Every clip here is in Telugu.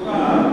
ఒక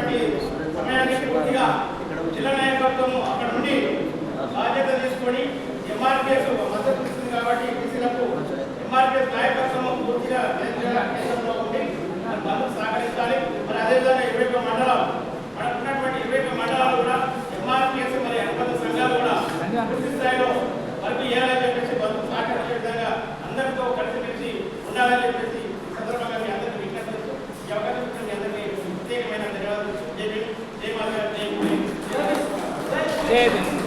ఉన్నటువంటి సమయానికి పూర్తిగా జిల్లా నాయకత్వము అక్కడ నుండి బాధ్యత తీసుకొని ఎంఆర్పిఎస్ మద్దతు ఇస్తుంది కాబట్టి బీసీలకు ఎంఆర్పిఎస్ నాయకత్వం పూర్తిగా కేంద్రంలో ఉండి బంధుకు సహకరించాలి. మరి అదేవిధంగా ఇరవై ఒక మండలాలు మనకున్నటువంటి ఇరవై ఒక మండలాలు కూడా ఎంఆర్పిఎస్ మరి అనుబంధ సంఘాలు కూడా పూర్తి స్థాయిలో వరకు ఏడాది చెప్పేసి బంధుకు సహకరించే విధంగా అందరితో కలిసిమెలిసి ఉండాలని చెప్పేసి Seven.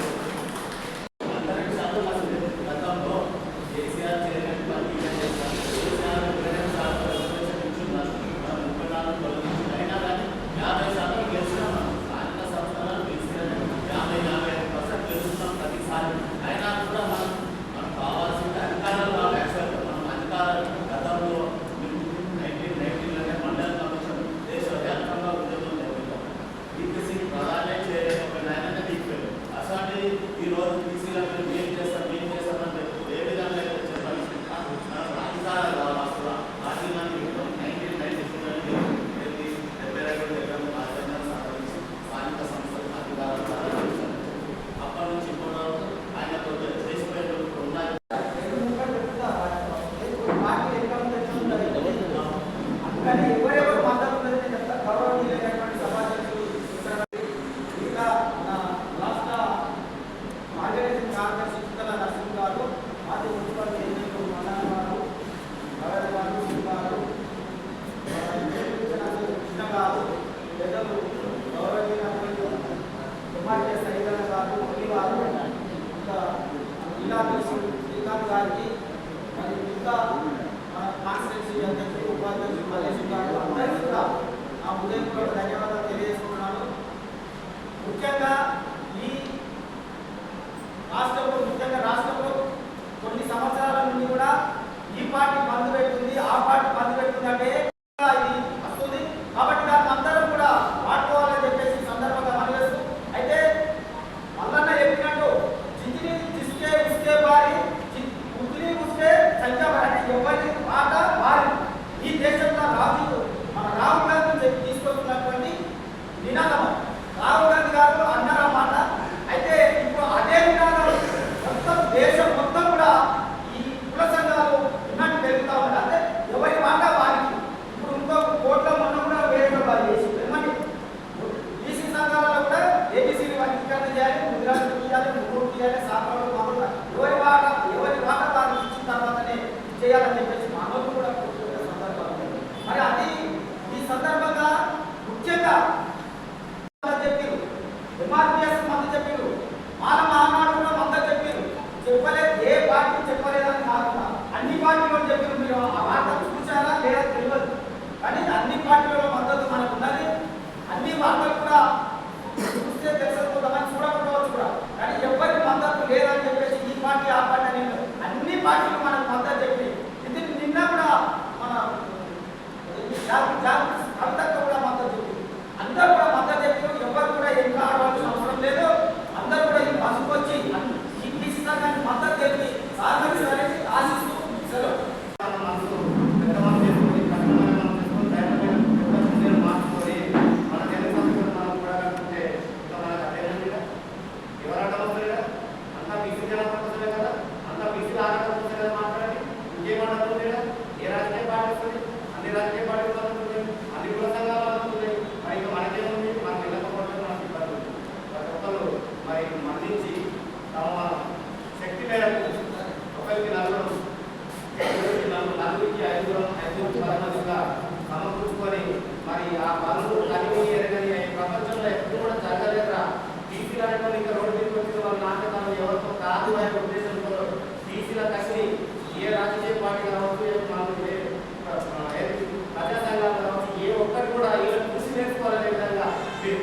우리가 ముఖ్యంగా ఈ రాష్ట్రంలో ముఖ్యంగా రాష్ట్రంలో కొన్ని సంవత్సరాల నుండి కూడా ఈ పార్టీ బంధు యొక్క ఉద్దేశంతో బీసీల తగ్గిని ఏ రాజకీయ పార్టీ కావచ్చు ప్రజా సంఘాలు కావచ్చు ఏ ఒక్కటి కూడా ఇలా కృషి నేర్చుకోవాలనే విధంగా మీరు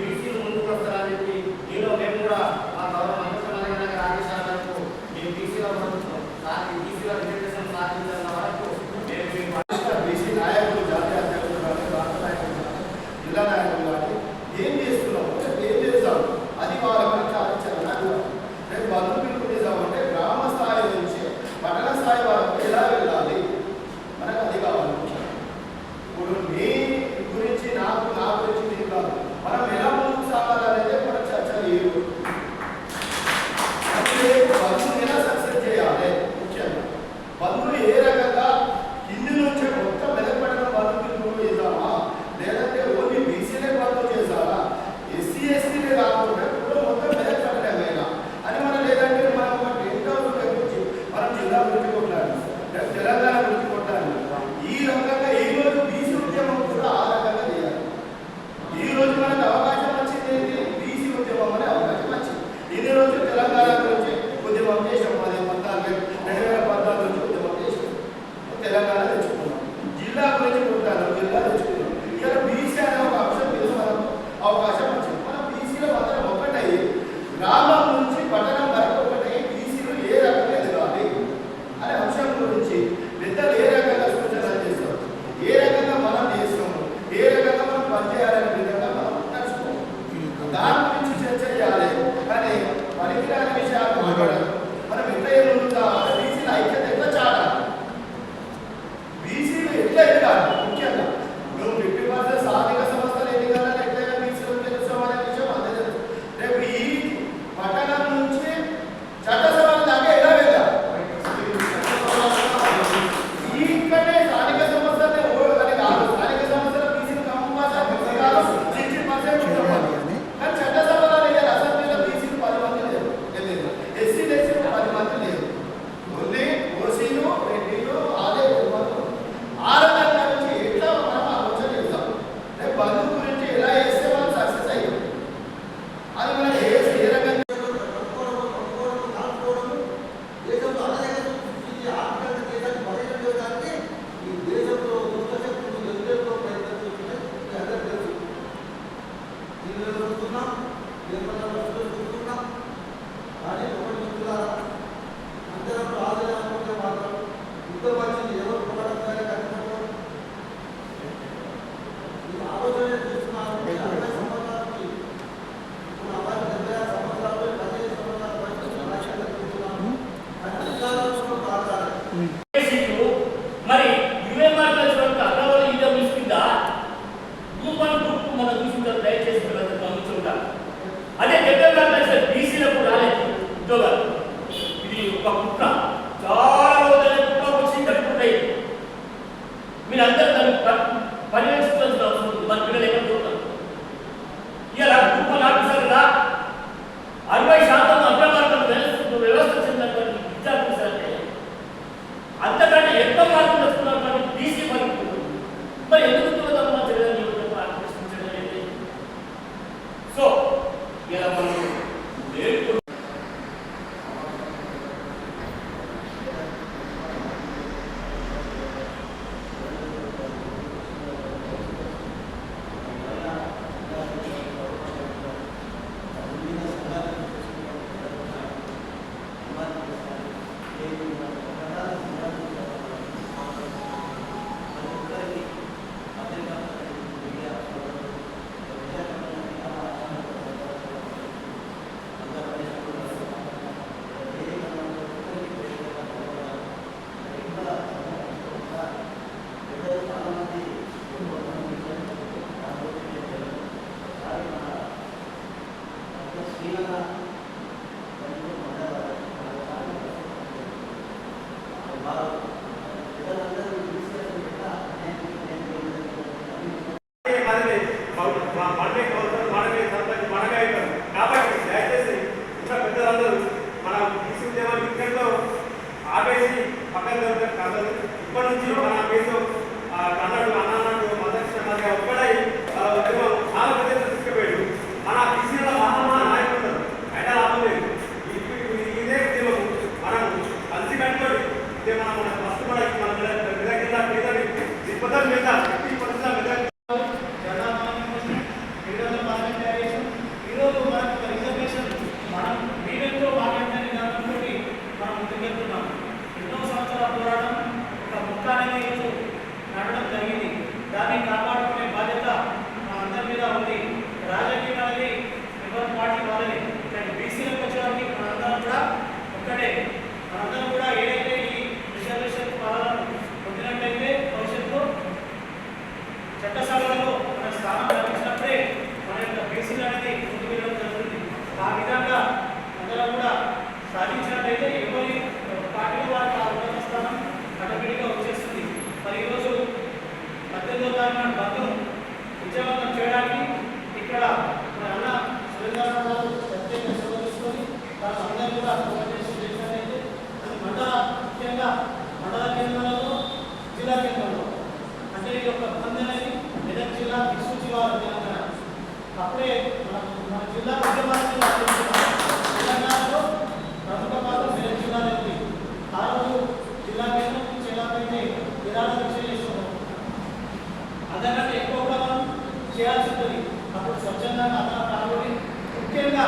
pode చేయాల్సి ఉంటుంది. అప్పుడు స్వచ్ఛందంగా అందరం ముఖ్యంగా